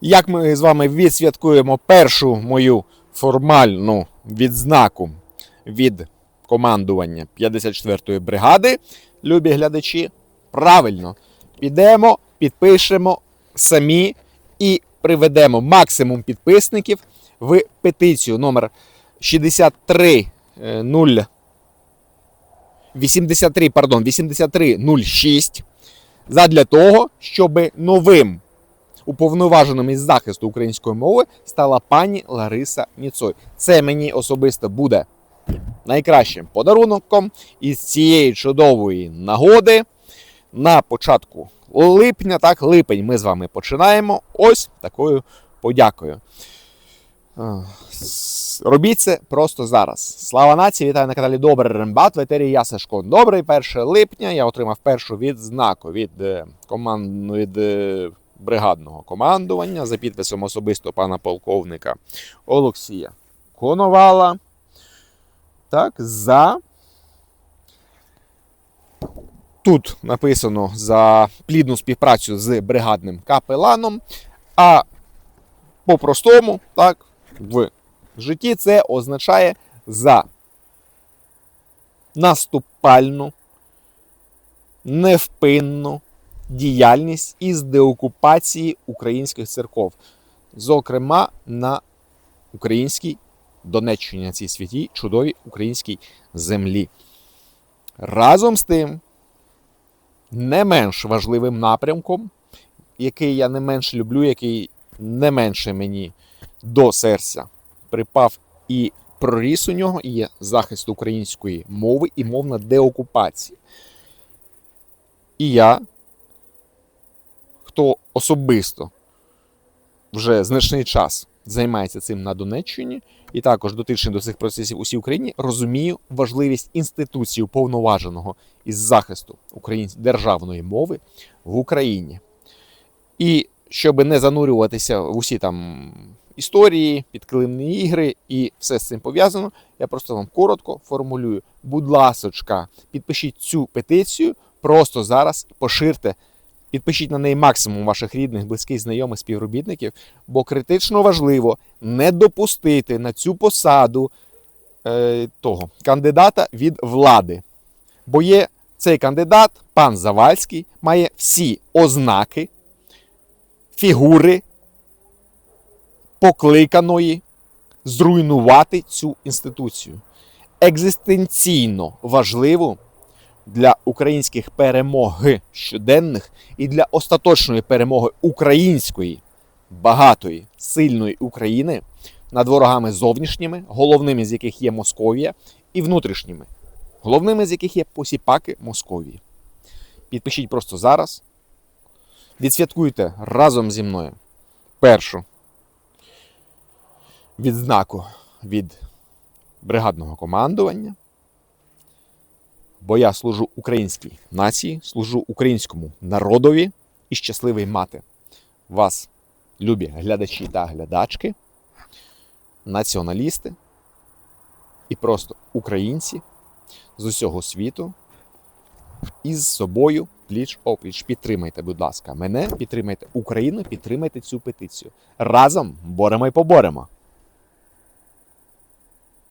Як ми з вами відсвяткуємо першу мою формальну відзнаку від командування 54-ї бригади, любі глядачі, правильно, підемо, підпишемо самі і приведемо максимум підписників в петицію номер 63 е, 0 83, пардон, 8306 задля того, щоб новим уповноваженим із захисту української мови стала пані Лариса Ніцой. Це мені особисто буде найкращим подарунком із цієї чудової нагоди на початку липня, так, липень ми з вами починаємо ось такою подякою. Робіть це просто зараз. Слава нації! Вітаю на каналі Добрий Рембат. В етері я Сашко Добрий. 1 липня я отримав першу відзнаку від е, команд... від е, бригадного командування за підписом особисто пана полковника Олексія Коновала. Так, за. Тут написано за плідну співпрацю з бригадним капеланом. А по-простому, так, в житті це означає за наступальну, невпинну діяльність із деокупації українських церков, зокрема на українській Донеччині, на цій святій чудовій українській землі. Разом з тим, не менш важливим напрямком, який я не менш люблю, який не менше мені до серця припав і проріс у нього, є захист української мови і мовна деокупація. І я, хто особисто вже значний час займається цим на Донеччині, і також дотичний до цих процесів у всій Україні, розумію важливість інституції уповноваженого із захисту українсь... державної мови в Україні. І щоб не занурюватися в усі там історії, підкилимні ігри і все з цим пов'язано, я просто вам коротко формулюю. Будь ласочка, підпишіть цю петицію просто зараз, поширте. Підпишіть на неї максимум ваших рідних, близьких, знайомих, співробітників, бо критично важливо не допустити на цю посаду е, того кандидата від влади. Бо є цей кандидат, пан Завальський, має всі ознаки, фігури покликаної зруйнувати цю інституцію. Екзистенційно важливу для українських перемог щоденних і для остаточної перемоги української багатої, сильної України над ворогами зовнішніми, головними з яких є Московія, і внутрішніми, головними з яких є посіпаки Московії. Підпишіть просто зараз. Відсвяткуйте разом зі мною першу відзнаку від бригадного командування. Бо я служу українській нації, служу українському народові і щасливий мати вас, любі глядачі та глядачки, націоналісти і просто українці з усього світу із собою пліч опліч. Підтримайте, будь ласка, мене, підтримайте Україну, підтримайте цю петицію. Разом боремо і поборемо.